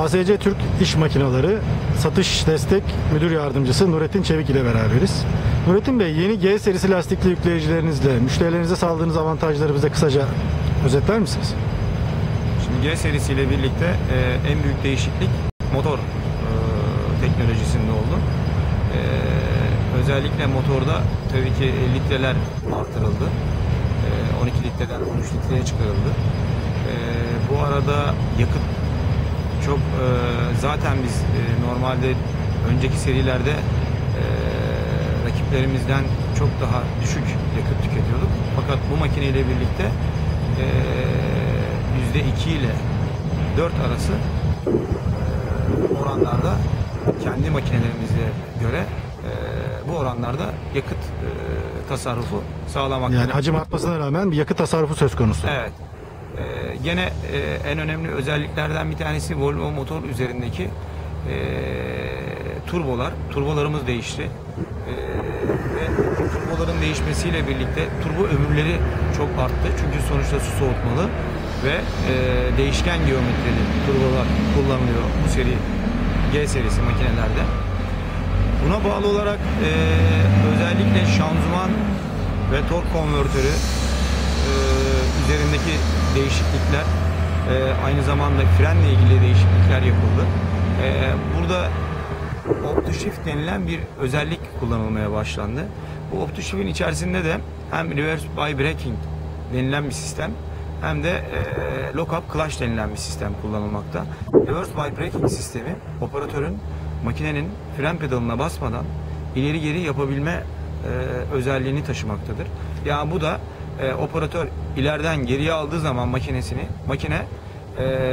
HSC Türk İş Makineleri Satış Destek Müdür Yardımcısı Nurettin Çevik ile beraberiz. Nurettin Bey, yeni G serisi lastikli yükleyicilerinizle müşterilerinize sağladığınız avantajları bize kısaca özetler misiniz? Şimdi G serisiyle birlikte e, en büyük değişiklik motor e, teknolojisinde oldu. E, özellikle motorda tabii ki litreler artırıldı. E, 12 litreden 13 litreye çıkarıldı. E, bu arada yakıt çok e, zaten biz e, normalde önceki serilerde e, rakiplerimizden çok daha düşük yakıt tüketiyorduk. Fakat bu makineyle birlikte e, %2 ile 4 arası e, oranlarda kendi makinelerimize göre e, bu oranlarda yakıt e, tasarrufu sağlamaktadır. Yani hacim artmasına rağmen bir yakıt tasarrufu söz konusu. Evet. Ee, gene e, en önemli özelliklerden bir tanesi Volvo motor üzerindeki e, turbolar. Turbolarımız değişti. E, ve turboların değişmesiyle birlikte turbo ömürleri çok arttı. Çünkü sonuçta su soğutmalı ve e, değişken geometrili turbolar kullanılıyor bu seri G serisi makinelerde. Buna bağlı olarak e, özellikle şanzıman ve tork konvertörü üzerindeki değişiklikler e, aynı zamanda frenle ilgili değişiklikler yapıldı. E, burada OptiShift denilen bir özellik kullanılmaya başlandı. Bu OptiShift'in içerisinde de hem reverse by braking denilen bir sistem hem de e, lock-up clutch denilen bir sistem kullanılmakta. Reverse by braking sistemi operatörün makinenin fren pedalına basmadan ileri geri yapabilme e, özelliğini taşımaktadır. Yani bu da e, operatör ileriden geriye aldığı zaman makinesini makine e,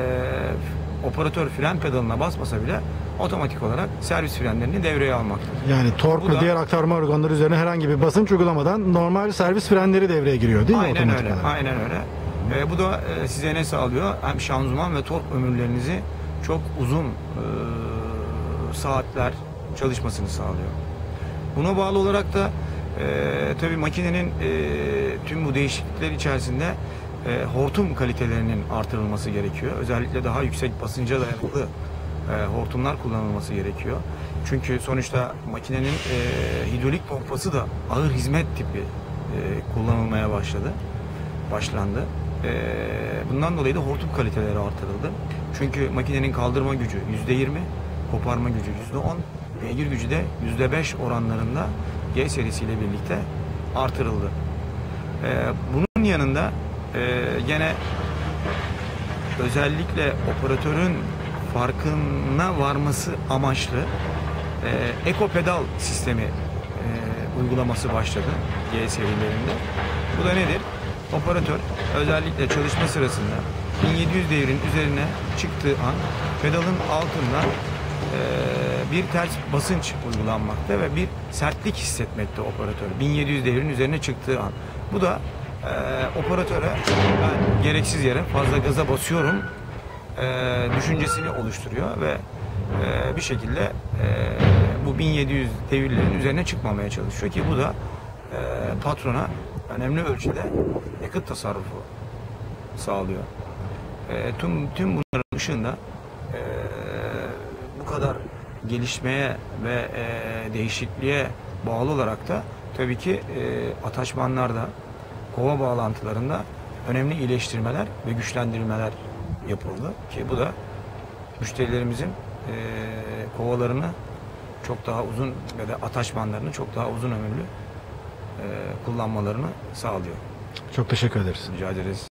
operatör fren pedalına basmasa bile otomatik olarak servis frenlerini devreye almaktadır. Yani tork ve diğer aktarma organları üzerine herhangi bir basınç uygulamadan normal servis frenleri devreye giriyor değil mi Aynen otomatik öyle. olarak? Aynen öyle. E, bu da e, size ne sağlıyor? Hem şanzıman ve tork ömürlerinizi çok uzun e, saatler çalışmasını sağlıyor. Buna bağlı olarak da e, tabii makinenin e, tüm bu değişiklikler içerisinde e, hortum kalitelerinin artırılması gerekiyor. Özellikle daha yüksek basınca dayanıklı e, hortumlar kullanılması gerekiyor. Çünkü sonuçta makinenin e, hidrolik pompası da ağır hizmet tipi e, kullanılmaya başladı. Başlandı. E, bundan dolayı da hortum kaliteleri artırıldı. Çünkü makinenin kaldırma gücü %20, koparma gücü %10, beygir gücü de %5 oranlarında G serisiyle birlikte artırıldı. E, bunun yanında e, gene özellikle operatörün farkına varması amaçlı e, Eko Pedal sistemi e, uygulaması başladı G serilerinde. Bu da nedir? Operatör özellikle çalışma sırasında 1700 devrin üzerine çıktığı an pedalın altından bir ters basınç uygulanmakta ve bir sertlik hissetmekte operatör. 1700 devrin üzerine çıktığı an. Bu da e, operatöre ben gereksiz yere fazla gaza basıyorum e, düşüncesini oluşturuyor ve e, bir şekilde e, bu 1700 devirlerin üzerine çıkmamaya çalışıyor ki bu da e, patrona önemli ölçüde yakıt tasarrufu sağlıyor. E, tüm tüm bunların ışığında bu kadar gelişmeye ve e, değişikliğe bağlı olarak da tabii ki e, ataşmanlarda, kova bağlantılarında önemli iyileştirmeler ve güçlendirmeler yapıldı ki bu da müşterilerimizin e, kovalarını çok daha uzun ve de ataşmanlarını çok daha uzun ömürlü e, kullanmalarını sağlıyor. Çok teşekkür ederiz. Rica ederiz.